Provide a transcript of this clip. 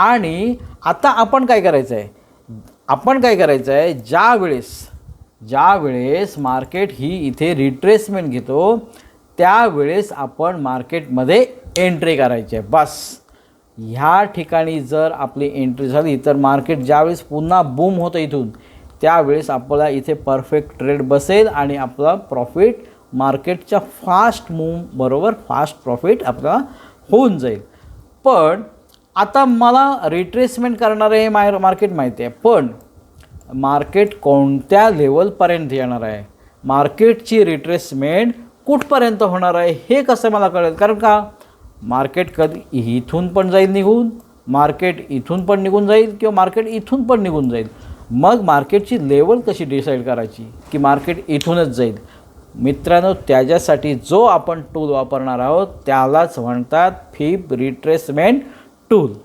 आणि आता आपण काय करायचं आहे आपण काय करायचं आहे ज्या वेळेस ज्या वेळेस मार्केट ही इथे रिट्रेसमेंट घेतो त्यावेळेस आपण मार्केटमध्ये एंट्री करायची आहे. बस. ह्या ठिकाणी जर आपली एंट्री झाली तर मार्केट ज्यावेळेस पुन्हा बूम होतं इथून त्यावेळेस आपल्याला इथे परफेक्ट ट्रेड बसेल आणि आपला प्रॉफिट मार्केटच्या फास्ट मूव बरोबर फास्ट प्रॉफिट आपला होऊन जाईल. पण आता मला रिट्रेसमेंट करणारं हे माय मार्केट माहिती आहे. पण मार्केट कोणत्या लेवलपर्यंत येणार आहे? मार्केटची रिट्रेसमेंट कुठपर्यंत होणार आहे हे कसं मला कळेल? कारण का? मार्केट कधी इथून पण जाईल निघून मार्केट इथून पण निघून जाईल किंवा मार्केट इथून पण निघून जाईल. मग मार्केटची लेवल कशी डिसाईड करायची की मार्केट इथूनच जाईल? मित्रांनो त्याच्यासाठी जो आपण टूल वापरणार आहोत त्यालाच म्हणतात फिप रिट्रेसमेंट टूल